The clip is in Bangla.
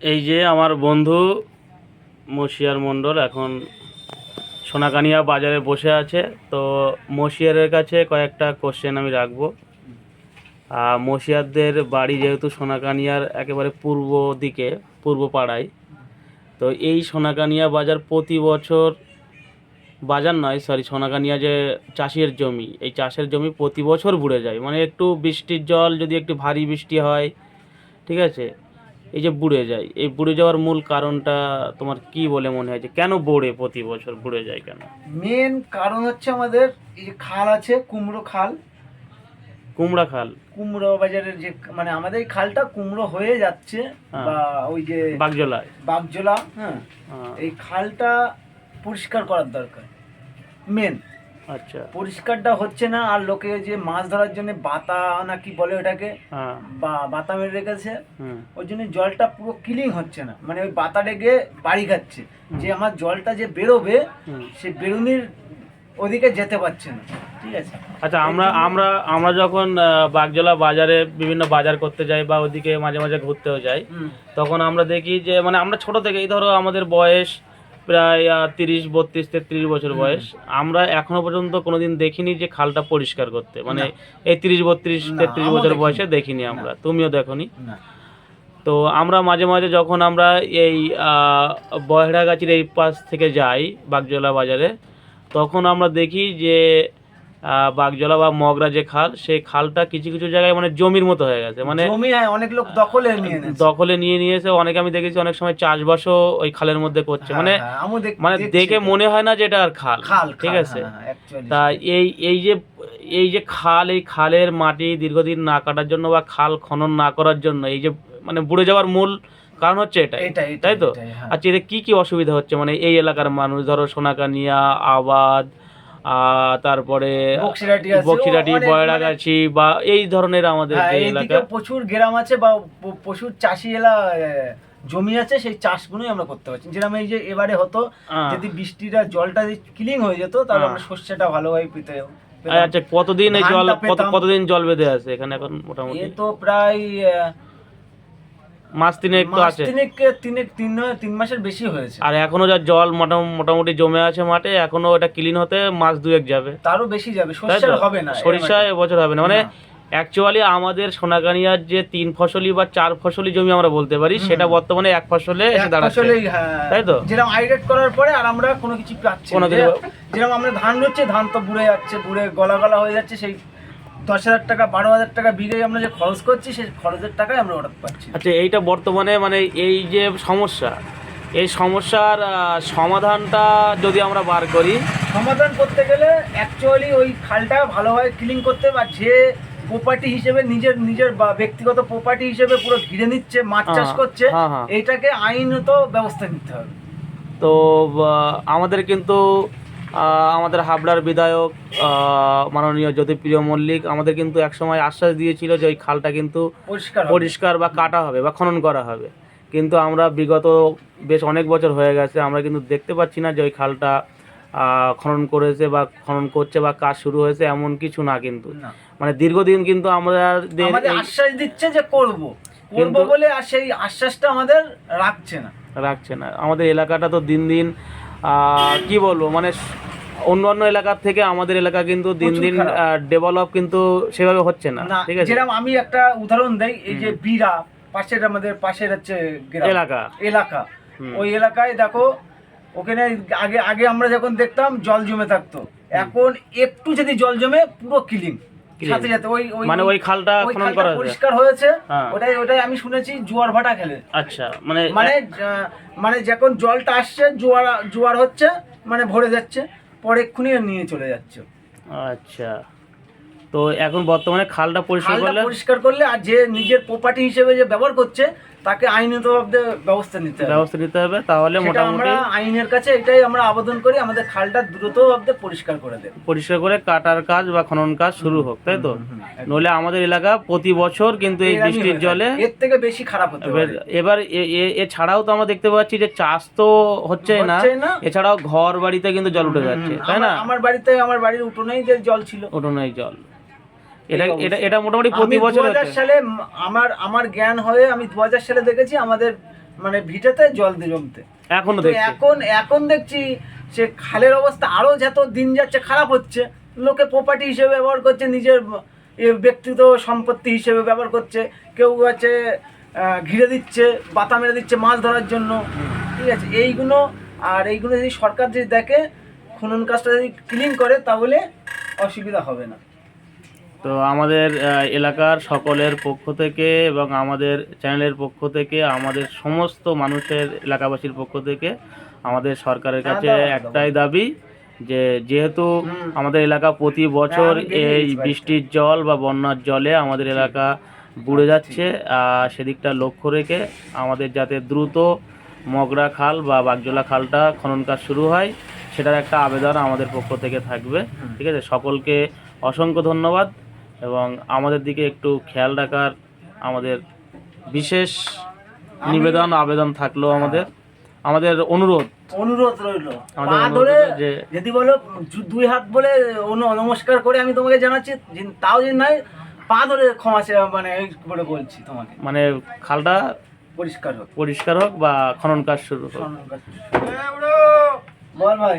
এই যে আমার বন্ধু মশিয়ার মণ্ডল এখন সোনাকানিয়া বাজারে বসে আছে, তো মশিয়ারের কাছে কয়েকটা কোশ্চেন আমি রাখব। আর মশিয়ারদের বাড়ি যেহেতু সোনাকানিয়ার একেবারে পূর্ব দিকে, পূর্ব পাড়ায়, তো এই সোনাকানিয়া বাজার প্রতি বছর বাজার নয় সরি সোনাকানিয়া যে চাষের জমি, এই চাষের জমি প্রতি বছর বুড়ে যায়। মানে একটু বৃষ্টির জল যদি একটু ভারী বৃষ্টি হয়, ঠিক আছে এই যে বুড়ে যায় এই বুড়ে যাওয়ার মূল কারণটা তোমার কি বলে মনে হয় যে কেন বুড়ে প্রতি বছর বুড়ে যায় কেন? মেন কারণ হচ্ছে আমাদের এই যে খাল আছে কুমড়ো খাল। কুমড়া খাল? কুমড়ো বাজারের যে মানে আমাদের এই খালটা কুমড়ো হয়ে যাচ্ছে হ্যাঁ। বা ওই যে বাগজলায়? বাগজোলা হ্যাঁ। হ্যাঁ, এই খালটা পরিষ্কার করার দরকার মেন আচ্ছা। পরিষ্কারটা হচ্ছে না আর লোকে যে মাছ ধরার জন্য বাতা না কি বলে ওটাকে? হ্যাঁ। বা বাতা মেরে রেখেছে। হুম। ওই জন্য জলটা পুরো ক্লিন হচ্ছে না। মানে ওই বাতা ডেকে বাড়ি খাচ্ছে। যে আমার জলটা যে বেরোবে সে বেরুনির ওদিকে যেতে পারছে না। ঠিক আছে? আচ্ছা আমরা আমরা আমরা যখন বাগজলা বাজারে বিভিন্ন বাজার করতে যাই বা ওদিকে মাঝে মাঝে ঘুরতেও যাই তখন আমরা দেখি যে মানে আমরা ছোট থেকে এই ধরো আমাদের বয়স প্রায় তিরিশ বত্রিশ তেত্রিশ বছর বয়স। আমরা এখনও পর্যন্ত কোনোদিন দেখিনি যে খালটা পরিষ্কার করতে। মানে এই তিরিশ বত্রিশ তেত্রিশ বছর বয়সে দেখিনি আমরা। তুমিও দেখনি। না। তো আমরা মাঝে মাঝে যখন আমরা এই বহেড়াগাছির এই পাশ থেকে যাই বাগজলা বাজারে তখন আমরা দেখি যে বাগজলা বা মগরা যে খাল সেই খালটা কিছু কিছু জায়গায় মানে জমির মতো হয়ে গেছে। মানে জমি হ্যাঁ অনেক লোক দখলে নিয়ে দখলে নিয়ে নিয়েছে। অনেকে আমি দেখেছি অনেক সময় চাষবাসও ওই খালের মধ্যে করছে। হ্যাঁ, মানে হ্যাঁ, মানে দেখে মনে হয় না যে এটা আর খাল। খাল ঠিক আছে? তা এই এই যে এই যে খাল এই খালের মাটি দীর্ঘদিন না কাটার জন্য বা খাল খনন না করার জন্য এই যে মানে বুড়ে যাওয়ার মূল কারণ হচ্ছে এটাই। তাই তো। আচ্ছা এতে কি কি অসুবিধা হচ্ছে? মানে এই এলাকার মানুষ ধরো সোনাকানিয়া আবাদ তারপরে বক্সিরাটি বয়রাগাছি বা এই ধরনের আমাদের হ্যাঁ, এলাকা প্রচুর গ্রাম আছে বা প্রচুর চাষি এলা জমি আছে সেই চাষগুলোই আমরা করতে পারছি যেরকম এই যে এবারে হতো। যদি বৃষ্টিটা জলটা যদি ক্লিন হয়ে যেত তাহলে। আমরা শস্যটা ভালোভাবে পেতে। আচ্ছা কতদিন এই জল। কতদিন জল বেঁধে আছে এখানে এখন মোটামুটি তো প্রায় মাস তিনে একটু মাস আছে। তিনেক তিনেক তিন তিন মাসের বেশি হয়েছে। আর এখনও যা জল মোটামুটি জমে আছে মাঠে এখনও এটা ক্লিন হতে মাস দুয়েক যাবে। তারও বেশি যাবে তাই হবে না সরিষা এবছর হবে না। মানে অ্যাকচুয়ালি আমাদের সোনাকানিয়ার যে তিন ফসলি বা চার ফসলি জমি আমরা বলতে পারি সেটা বর্তমানে এক ফসলে। এসে দাঁড়াচ্ছে। হ্যাঁ, তাই তো? যেরকম আইডেট করার পরে আর আমরা কোনো কিছু পাচ্ছি না। যেরকম আমরা ধান রচ্ছে ধান তো বুড়ে যাচ্ছে বুড়ে গলা গলা হয়ে যাচ্ছে সেই দশ হাজার টাকা বারো হাজার টাকা বিঘে আমরা যে খরচ করছি সেই খরচের টাকায় আমরা ওটা পাচ্ছি আচ্ছা এইটা বর্তমানে মানে এই যে সমস্যা এই সমস্যার সমাধানটা যদি আমরা বার করি। সমাধান করতে গেলে অ্যাকচুয়ালি ওই খালটা ভালোভাবে ক্লিন করতে বা যে প্রপার্টি হিসেবে নিজের নিজের বা ব্যক্তিগত প্রপার্টি হিসেবে পুরো ঘিরে নিচ্ছে মাছ চাষ হ্যাঁ, করছে হ্যাঁ, হ্যাঁ। এইটাকে আইনত ব্যবস্থা নিতে হবে। তো আমাদের কিন্তু আমাদের হাবড়ার বিধায়ক মাননীয় জ্যোতিপ্রিয় মল্লিক আমাদের কিন্তু একসময় আশ্বাস দিয়েছিল যে ওই খালটা কিন্তু পরিষ্কার বা কাটা হবে বা খনন করা হবে। কিন্তু আমরা বিগত বেশ অনেক বছর হয়ে গেছে আমরা কিন্তু দেখতে পাচ্ছি না যে ওই খালটা খনন করেছে বা খনন করছে বা কাজ শুরু হয়েছে এমন কিছু না কিন্তু। মানে দীর্ঘদিন কিন্তু আমাদের আমাদের আশ্বাস দিচ্ছে যে করব। করব কিন্তু- বলে আর সেই আশ্বাসটা আমাদের রাখছে না। রাখছে না। আমাদের এলাকাটা তো দিন দিন কি বলব মানে অন্য অন্য এলাকার থেকে আমাদের এলাকা কিন্তু দিন দিন ডেভেলপ কিন্তু সেভাবে হচ্ছে না ঠিক আছে? যেরকম আমি একটা উদাহরণ দেই এই যে বিরা পাশের আমাদের পাশের হচ্ছে এলাকা। এলাকা। ওই এলাকায় দেখো ওখানে আগে আগে আমরা যখন দেখতাম জল জমে থাকতো। এখন একটু যদি জল জমে পুরো ক্লিন। সাথে সাথে ওই ওই মানে ওই খালটা খনন করা পরিষ্কার হয়েছে। হ্যাঁ। ওটাই ওটাই আমি শুনেছি জোয়ার ভাটা খেলে। আচ্ছা মানে মানে মানে যখন জলটা আসছে জোয়ার জোয়ার হচ্ছে মানে ভরে যাচ্ছে পরে এক্ষুনি নিয়ে চলে যাচ্ছে। আচ্ছা। তো এখন বর্তমানে খালটা পরিষ্কার করলে পরিষ্কার করলে আর যে নিজের প্রপার্টি হিসেবে যে ব্যবহার করছে তাকে আইনত ব্যবস্থা নিতে হবে। ব্যবস্থা নিতে হবে তাহলে মোটামুটি আমরা আইনের কাছে এটাই আমরা আবেদন করি আমাদের খালটা দ্রুত ভাবে পরিষ্কার করে দেবে। পরিষ্কার করে কাটার কাজ বা খনন কাজ শুরু হোক তাই তো? নইলে আমাদের এলাকা প্রতি বছর কিন্তু এই বৃষ্টির জলে এর থেকে বেশি খারাপ হতে পারে। এবার এ- এছাড়াও তো আমরা দেখতে পাচ্ছি যে চাষ তো হচ্ছে না। এছাড়াও ঘর বাড়িতে কিন্তু জল উঠে যাচ্ছে তাই না? আমার- আমার বাড়িতে আমার বাড়ির উঠোনেই যে জল ছিল। উঠোনেই জল। এটা এটা এটা মোটামুটি প্রতি বছর 2000 সালে আমার আমার জ্ঞান হয়ে আমি দু হাজার সালে দেখেছি আমাদের মানে ভিটেতে জল জমতে। এখনও দেখছি। এখন এখন দেখছি সে খালের অবস্থা আরও যত দিন যাচ্ছে খারাপ হচ্ছে লোকে প্রপার্টি হিসেবে ব্যবহার করছে নিজের ব্যক্তিগত সম্পত্তি হিসেবে ব্যবহার করছে কেউ আছে ঘিরে দিচ্ছে বাতা মেরে দিচ্ছে মাছ ধরার জন্য। ঠিক আছে এইগুলো আর এইগুলো যদি সরকার যদি দেখে খনন কাজটা যদি ক্লিন করে তাহলে অসুবিধা হবে না। তো আমাদের এলাকার সকলের পক্ষ থেকে এবং আমাদের চ্যানেলের পক্ষ থেকে আমাদের সমস্ত মানুষের এলাকাবাসীর পক্ষ থেকে আমাদের সরকারের হ্যাঁ, কাছে। একটাই দাবি যে যেহেতু আমাদের এলাকা প্রতি বছর হ্যাঁ, বেরিয়ে এই বৃষ্টির জল বা বন্যার জলে আমাদের এলাকা বুড়ে যাচ্ছে। আর সেদিকটা লক্ষ্য রেখে আমাদের যাতে দ্রুত মগরা খাল বা বাগজোলা খালটা খনন কাজ শুরু হয় সেটার একটা আবেদন আমাদের পক্ষ থেকে থাকবে। ঠিক আছে? সকলকে অসংখ্য ধন্যবাদ। এবং আমাদের দিকে একটু খেয়াল রাখার আমাদের বিশেষ নিবেদন আবেদন থাকল আমাদের। আমাদের অনুরোধ। অনুরোধ রইল। পা ধরে যদি বলো দুই হাত বলে নমস্কার করে আমি তোমাকে জানাচ্ছি তাও যদি নাই পা ধরে ক্ষমা মানে বলে বলছি তোমাকে। মানে খালটা পরিষ্কার হোক। পরিষ্কার হোক বা খনন কাজ শুরু হোক। বল ভাই।